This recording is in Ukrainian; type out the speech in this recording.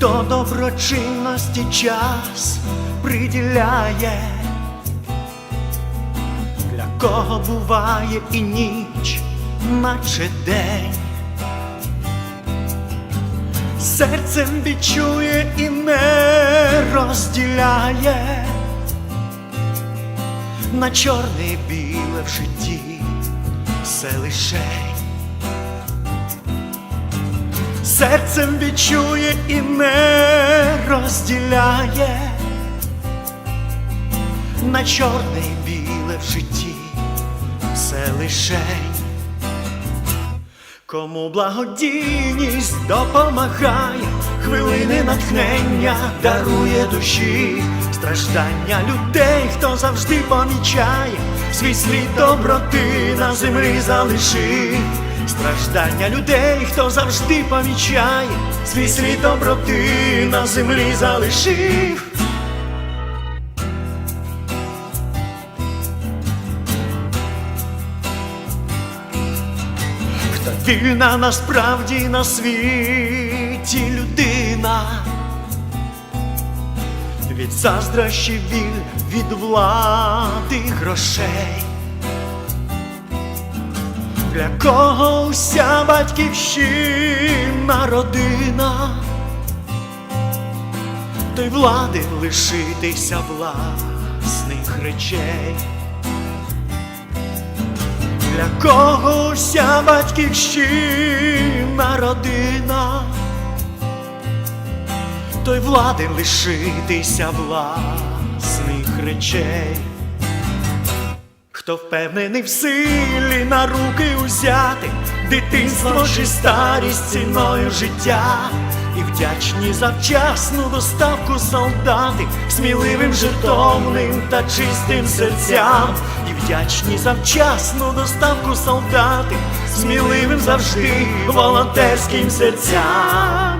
хто доброчинності час приділяє, для кого буває і ніч, наче день. Серцем відчує і не розділяє на чорне біле в житті все лишень. Серцем відчує і не розділяє. На чорне і біле в житті все лишень. Кому благодійність допомагає, хвилини натхнення дарує душі, страждання людей, хто завжди помічає, свій слід доброти на землі залишив, страждання людей, хто завжди помічає, свій слід доброти на землі залишив. Хто вільна насправді на світі людина, від заздрощів віль, від влади грошей, для кого уся батьківщина родина, той влади лишитися власних речей. Для кого вся батьківщина родина, той влади лишитися власних речей, хто впевнений в силі на руки узяти дитинство чи старість ціною життя, і вдячні за вчасну доставку солдати, сміливим, жертовним та чистим серцям, і вдячні за вчасну доставку солдати, сміливим завжди волонтерським серцям.